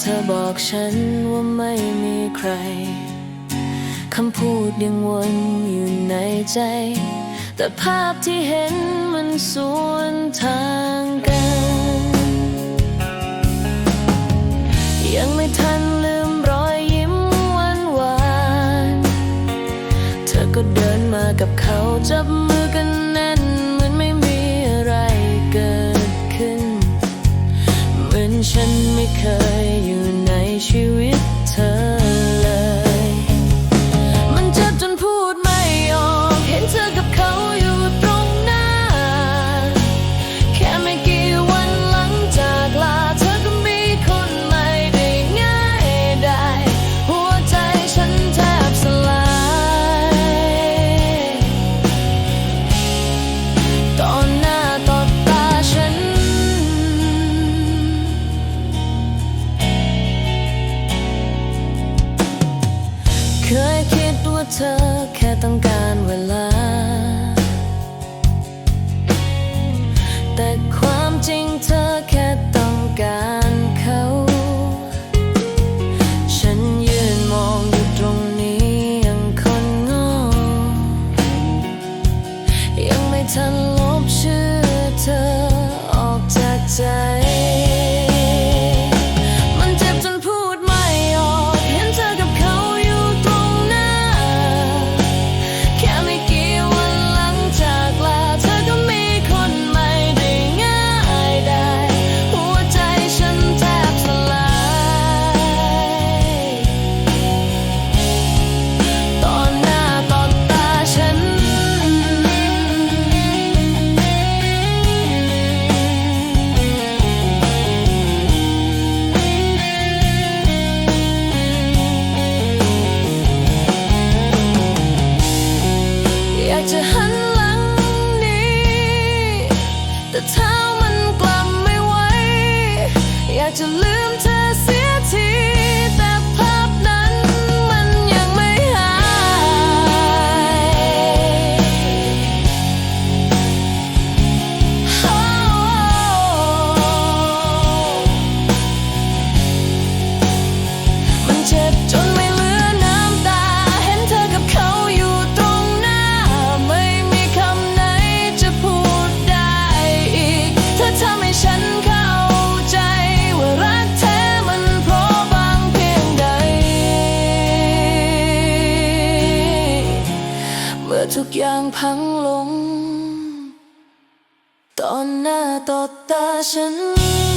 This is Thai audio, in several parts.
เธอบอกฉันว่าไม่มีใคร คำพูดยังวนอยู่ในใจ แต่ภาพที่เห็นมันสวนทางกัน ยังไม่ทันลืมรอยยิ้มวันวาน เธอก็เดินมากับเขาจับมือ that. passion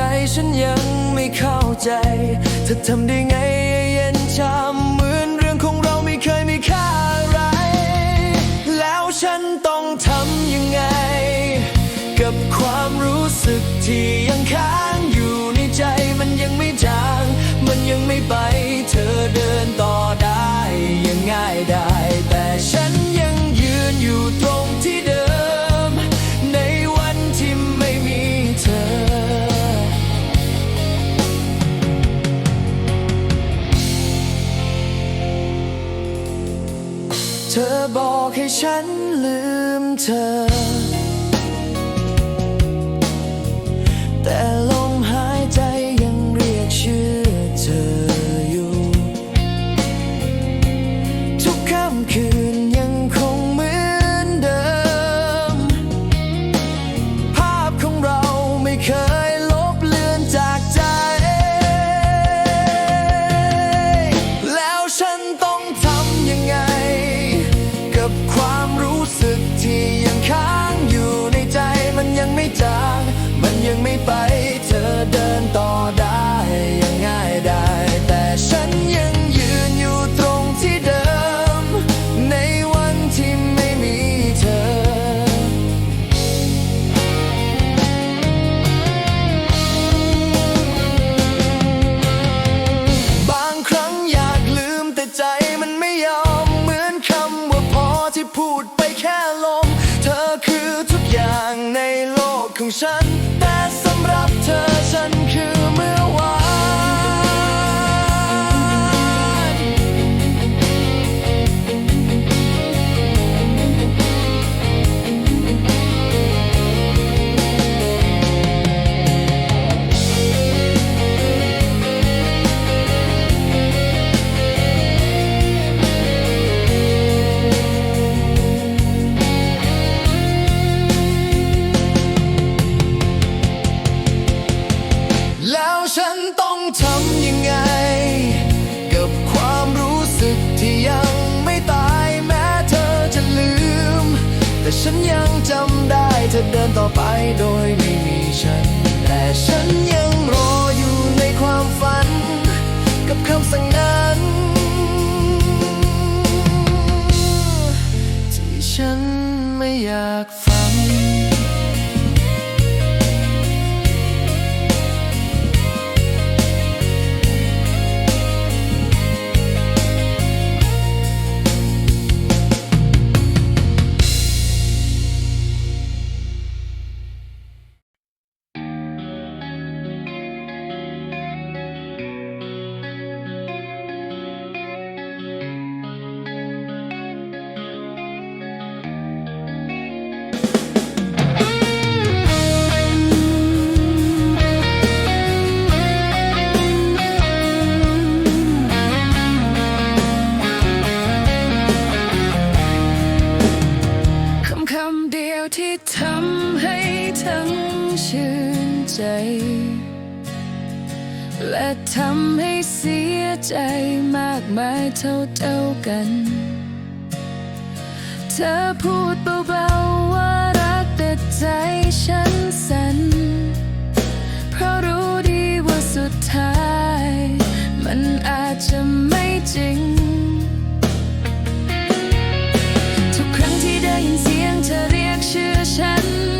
ใจฉันยังไม่เข้าใจเธอทำได้ไง turn ไปแค่ลม เธอคือทุกอย่างในโลกของฉัน แต่สำหรับเธอฉัน ไปโดยไม่มีฉัน แต่ฉันยัง ทำให้ทั้งชื่นใจ และทำให้เสียใจมากมายเท่าเท่ากัน เธอพูดเบาๆว่ารักแต่ใจฉันสั่นเพราะรู้ดีว่าสุดท้าย มันอาจจะไม่จริง เชื่อฉัน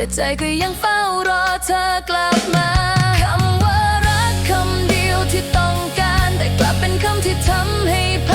แต่ใจก็ยังเฝ้ารอเธอกลับมาคำว่ารักคำเดียวที่ต้องการ แต่กลับเป็นคำที่ทำให้พ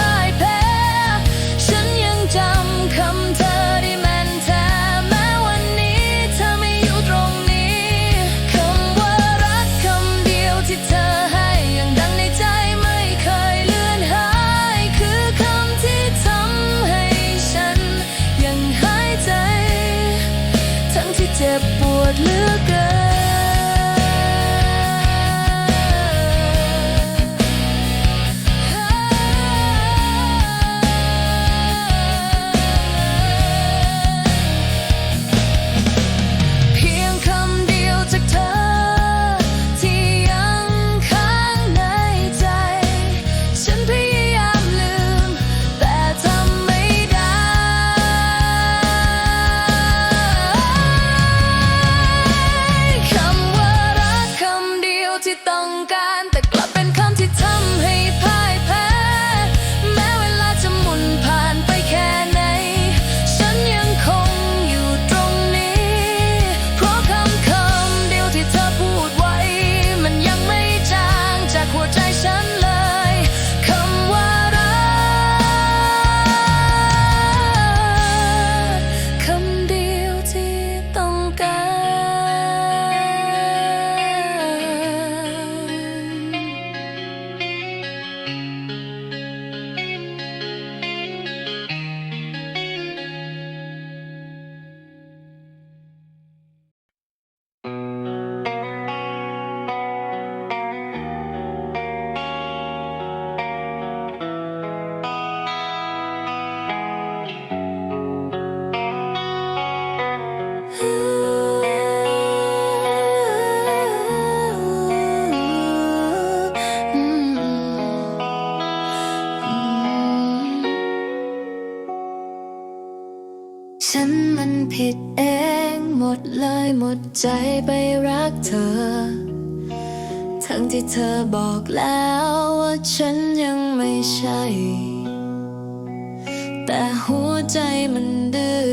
ที่เธอบอกแล้วว่าฉันยังไม่ใช่ แต่หัวใจมันดื้อ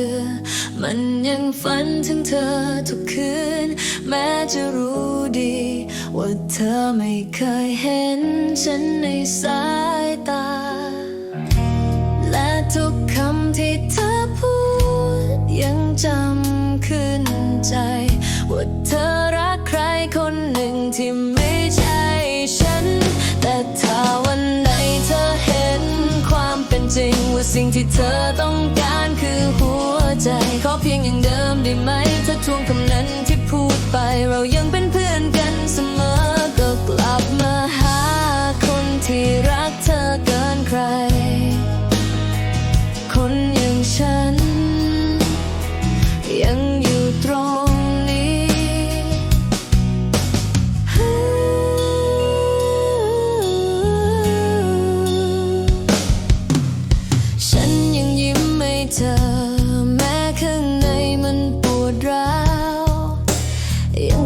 มันยังฝันถึงเธอทุกคืน แม้จะรู้ดี ว่าเธอไม่เคยเห็นฉันในสายตา และทุกคำที่เธอ ที่เธอต้องการคือหัวใจ ขอเพียงอย่างเดิมได้ไหมถ้าทวงคำนั้นที่พูดไปเรายังเป็น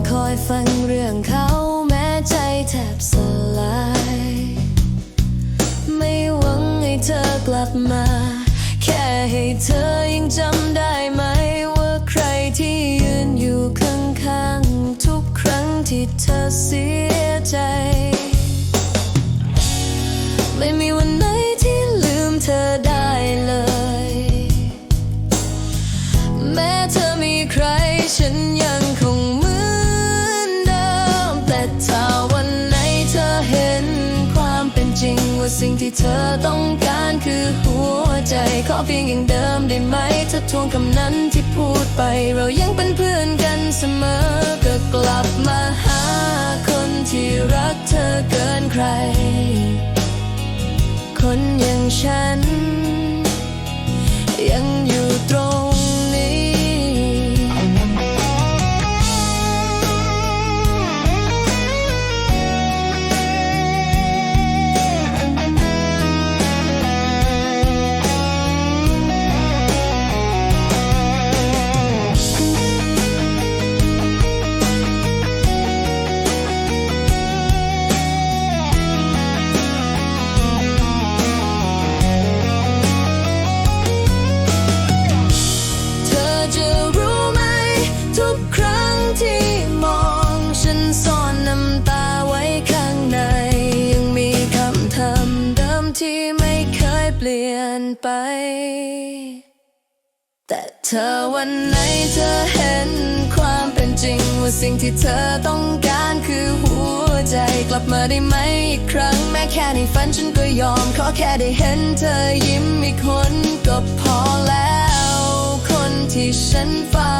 คอยฟังเรื่องเขาแม้ใจแทบสลาย ไม่หวังให้เธอกลับมา แค่ให้เธอยังจำได้ไหม ว่าใครที่ยืนอยู่ข้างๆ ทุกครั้งที่เธอเสียใจ ไม่มีวันไหนที่ลืมเธอได้เลย แม้เธอมีใครฉันยัง ที่เธอต้องการคือหัวใจ ขอเพียงอย่างเดิมได้ไหมถ้าทวงคำนั้นที่พูดไป เรายังเป็นเพื่อนกันเสมอ ก็กลับมาหาคนที่รักเธอเกินใคร คนอย่างฉัน ใจกลับมาได้ไหมอีกครั้ง แม้แค่ในฝันฉันก็ยอม ขอแค่ได้เห็นเธอยิ้มอีกคนก็พอแล้ว คนที่ฉันเฝ้า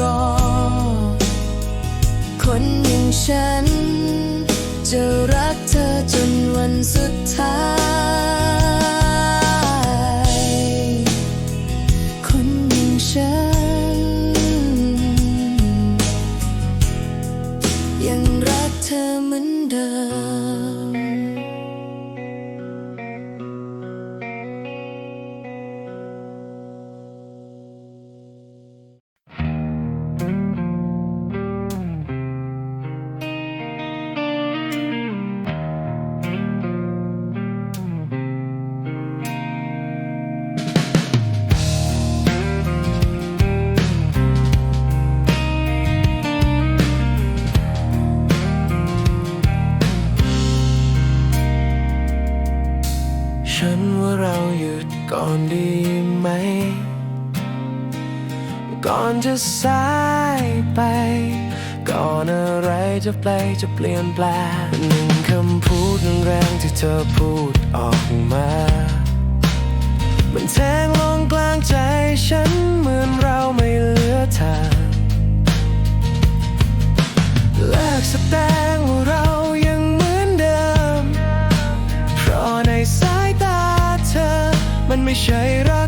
รอ คนอย่างฉัน จะรักเธอจนวันสุดท้าย สายไป ก่อนอะไรจะแปลจะเปลี่ยนแปลงหนึ่งคำพูดแรงที่เธอพูดออกมา มันแทงลงกลางใจฉันเหมือนเราไม่เหลือทางเลิกแสดงว่าเรายังเหมือนเดิม เพราะในสายตาเธอ มันไม่ใช่รัก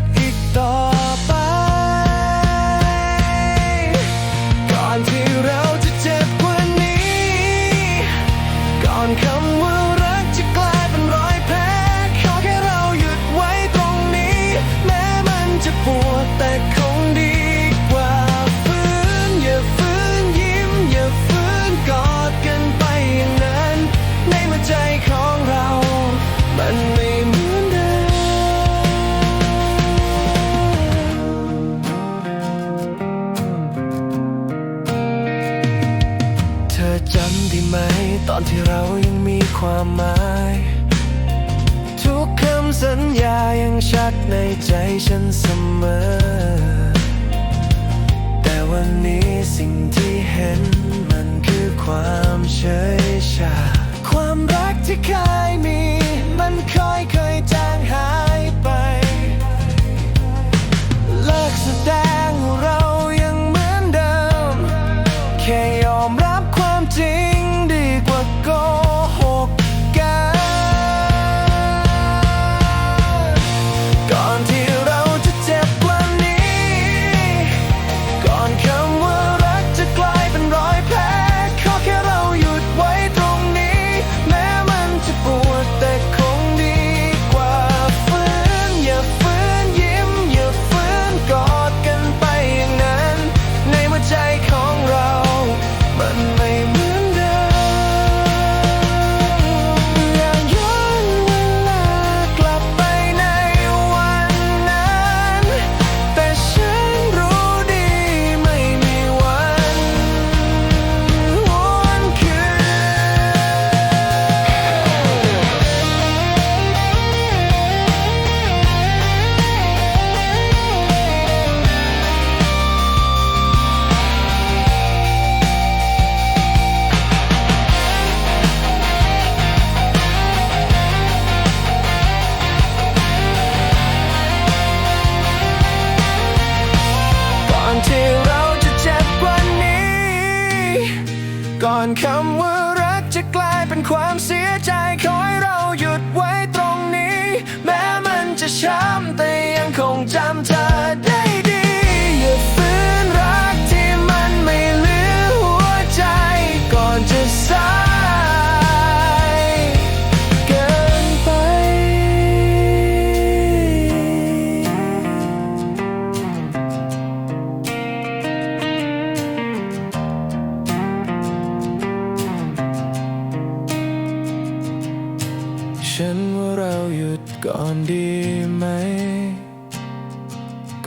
ฉันว่าเราหยุดก่อนดีไหม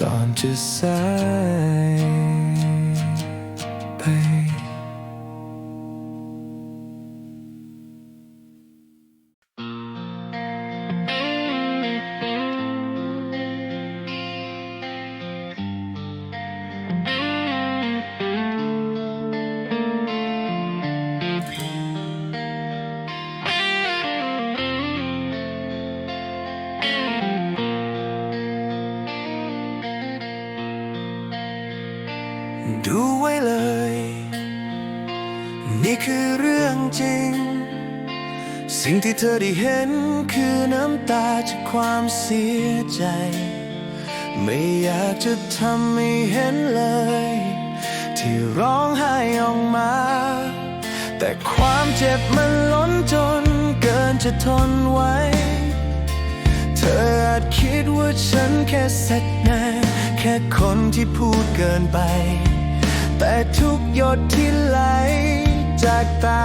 ก่อนจะสาย อได้เห็นคือน้ำตาจากความเสียใจ ไม่อยากจะทำให้เห็นเลย ที่ร้องไห้ออกมา แต่ความเจ็บมันล้นจนเกินจะทนไว้ เธออาจคิดว่าฉันแค่เสร็จแน่แค่คนที่พูดเกินไป แต่ทุกหยดที่ไหลจากตา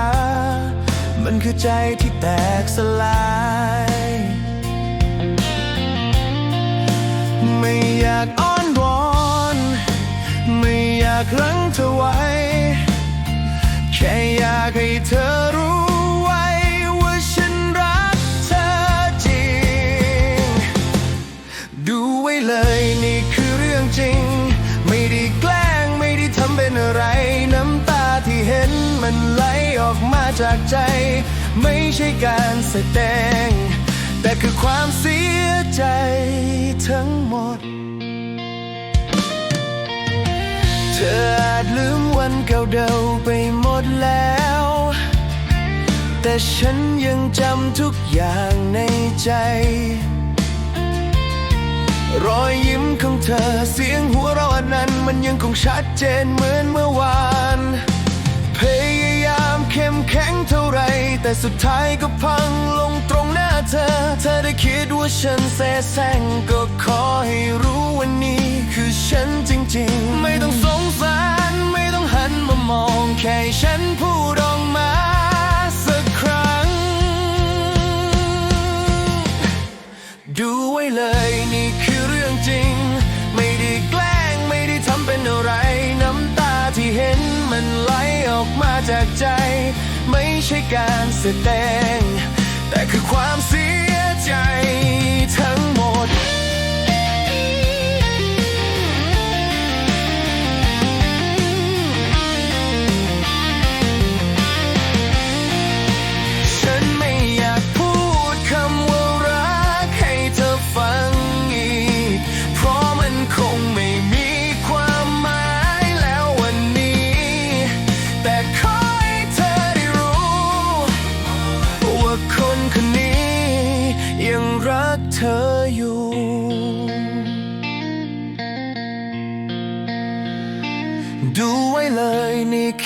มันคือใจที่แตกสลาย ไม่อยากอ้อนวอน ไม่อยากรั้งเธอไว้ แค่อยากให้เธอรู้ไว้ว่าฉันรักเธอจริง ดูไว้เลยนี่คือเรื่องจริง จากใจ ไม่ใช่การแสดง แต่คือความเสียใจทั้งหมด เธออาจลืมวันเก่าเดิาไปหมดแล้ว แต่ฉันยังจำทุกอย่างในใจ รอยยิ้มของเธอเสียงหัวเราะนนั้น มันยังคงชัดเจนเหมือนเมื่อวานพยายาม เข้มแข็งเท่าไร แต่สุดท้ายก็พังลงตรงหน้าเธอ เธอได้คิดว่าฉันแซ่แซงก็ขอให้รู้วันนี้คือฉันจริงๆ ไม่ต้องสงสารไม่ต้องหันมามองแค่ฉันพูดออกมาสักครั้ง ดูไว้เลยนี่คือเรื่องจริง ไม่ได้แกล้งไม่ได้ทำเป็นอะไร น้ำตาที่เห็นมันไหลออกมาจากใจ ใช่การแสดง แต่คือความเสียใจทั้ง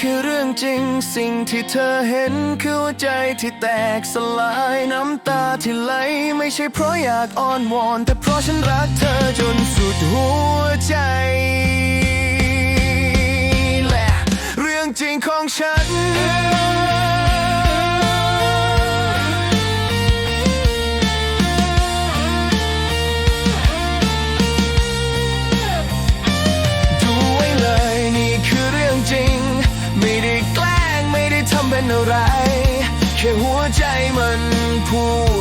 คือเรื่องจริง สิ่งที่เธอเห็นคือหัวใจที่แตกสลายน้ำตาที่ไหล ไม่ใช่เพราะอยากอ้อนวอน แต่เพราะฉันรักเธอจนสุดหัวใจและเรื่องจริงของฉัน หัวใจมันพูด